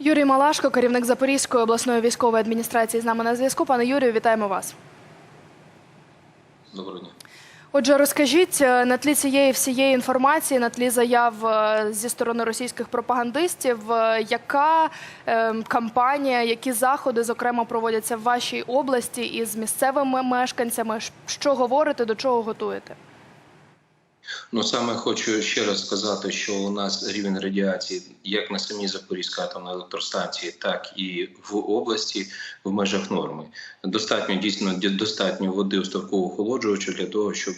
Юрій Малашко, керівник Запорізької обласної військової адміністрації, з нами на зв'язку. Пане Юрію, вітаємо вас. Доброго дня. Отже, розкажіть е, на тлі цієї всієї інформації, на тлі заяв е, зі сторони російських пропагандистів, е, яка кампанія, які заходи, зокрема, проводяться в вашій області із місцевими мешканцями? Що говорите, до чого готуєте? Ну саме хочу ще раз сказати, що у нас рівень радіації як на самій Запорізькій атомній електростанції, так і в області в межах норми. Достатньо дійсно достатньо води у ставкового охолоджувача для того, щоб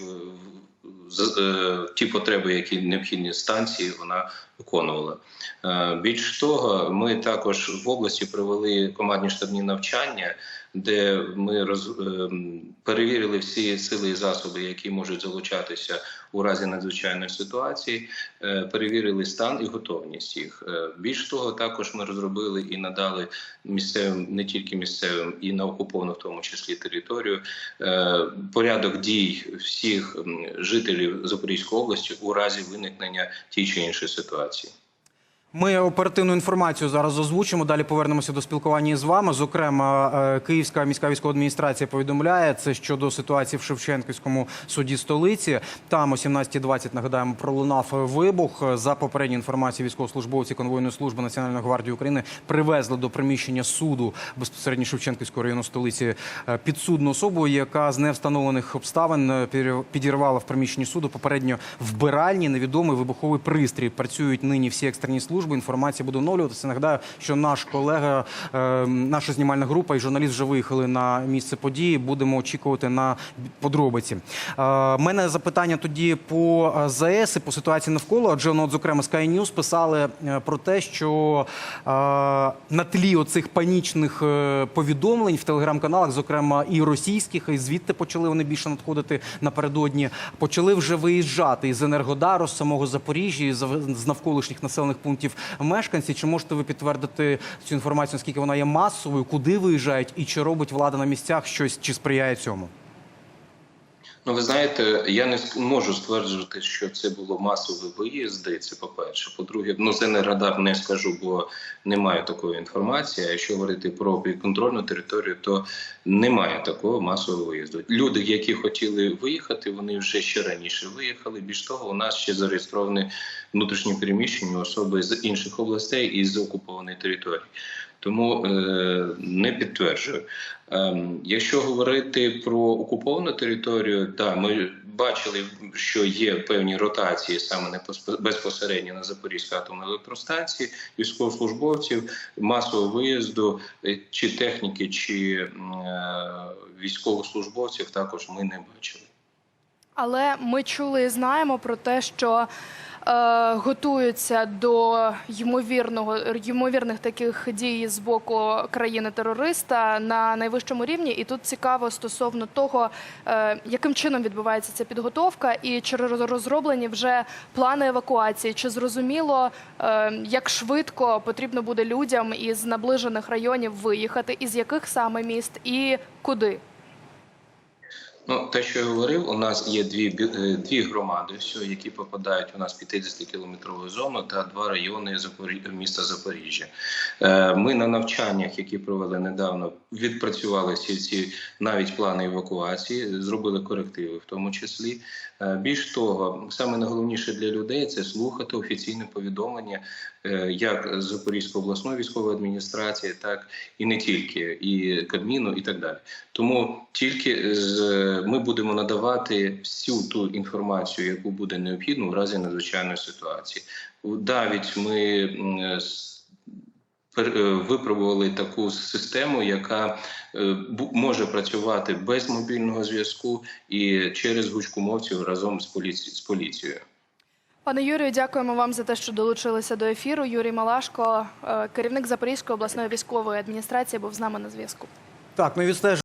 е, е, ті потреби, які необхідні станції, вона виконувала. Е, Більш того, ми також в області провели командні штабні навчання, де ми роз, ем, перевірили всі сили і засоби, які можуть залучатися у разі надзвичайної ситуації, е, перевірили стан і готовність їх. Е, Більш того, також ми розробили і надали місцевим, не тільки місцевим, і на окуповану, в тому числі територію, е, порядок дій всіх жителів Запорізької області у разі виникнення тієї чи іншої ситуації. Ми оперативну інформацію зараз озвучимо. Далі повернемося до спілкування з вами. Зокрема, е, Київська міська військова адміністрація повідомляє це щодо ситуації в Шевченківському суді столиці. Там о 17.20, нагадаємо, пролунав вибух. За попередньою інформацією, військовослужбовці конвойної служби Національної гвардії України привезли до приміщення суду безпосередньо Шевченківського району столиці е, підсудну особу, яка з невстановлених обставин е, підірвала в приміщенні суду попередньо вбиральні невідомий вибуховий пристрій. Працюють нині всі екстрені служби. Інформація буде оновлюватися. Нагадаю, що наш колега, е, наша знімальна група і журналіст вже виїхали на місце події. Будемо очікувати на подробиці. Е, мене запитання тоді по е, ЗАЕС і по ситуації навколо. Адже ну, от, зокрема, Sky News писали про те, що на тлі оцих панічних повідомлень в телеграм-каналах, зокрема і російських, і звідти почали вони більше надходити напередодні. Почали вже виїжджати із Енергодару, з самого Запоріжжя, з навколишніх населених пунктів мешканці. Чи можете ви підтвердити цю інформацію, наскільки вона є масовою, куди виїжджають, і чи робить влада на місцях щось, чи сприяє цьому? Ну, ви знаєте, я не можу стверджувати, що це було масові виїзди. Це по-перше. По-друге, ну це не радар не скажу, бо немає такої інформації. А якщо говорити про підконтрольну територію, то немає такого масового виїзду. Люди, які хотіли виїхати, вони вже ще раніше виїхали. Більш того, у нас ще зареєстровані внутрішні переміщення особи з інших областей і з окупованої території. Тому е, не підтверджую. Ем, якщо говорити про окуповану територію, так, ми бачили, що є певні ротації саме не пос- безпосередньо на Запорізькій атомній електростанції, військовослужбовців, масового виїзду е, чи техніки, чи е, військовослужбовців також ми не бачили. Але ми чули і знаємо про те, що готуються до ймовірного ймовірних таких дій з боку країни-терориста на найвищому рівні. І тут цікаво стосовно того, е, яким чином відбувається ця підготовка, і чи розроблені вже плани евакуації, чи зрозуміло, е, як швидко потрібно буде людям із наближених районів виїхати, із яких саме міст і куди. Ну, те, що я говорив, у нас є дві е, дві громади, які попадають у нас 50 кілометрову зону та два райони міста Запоріжжя. Е, Ми на навчаннях, які провели недавно, відпрацювали всі ці навіть плани евакуації, зробили корективи, в тому числі. Е, Більш того, саме найголовніше для людей це слухати офіційне повідомлення як Запорізької обласної військової адміністрації, так і не тільки, і Кабміну, і так далі. Тому тільки з ми будемо надавати всю ту інформацію, яку буде необхідно в разі надзвичайної ситуації. Навіть ми пер- е, випробували таку систему, яка е, може працювати без мобільного зв'язку і через гучкомовців разом з поліці- з поліцією. Пане Юрію, дякуємо вам за те, що долучилися до ефіру. Юрій Малашко, е, керівник Запорізької обласної військової адміністрації, був з нами на зв'язку. Так, ми відстежуємо.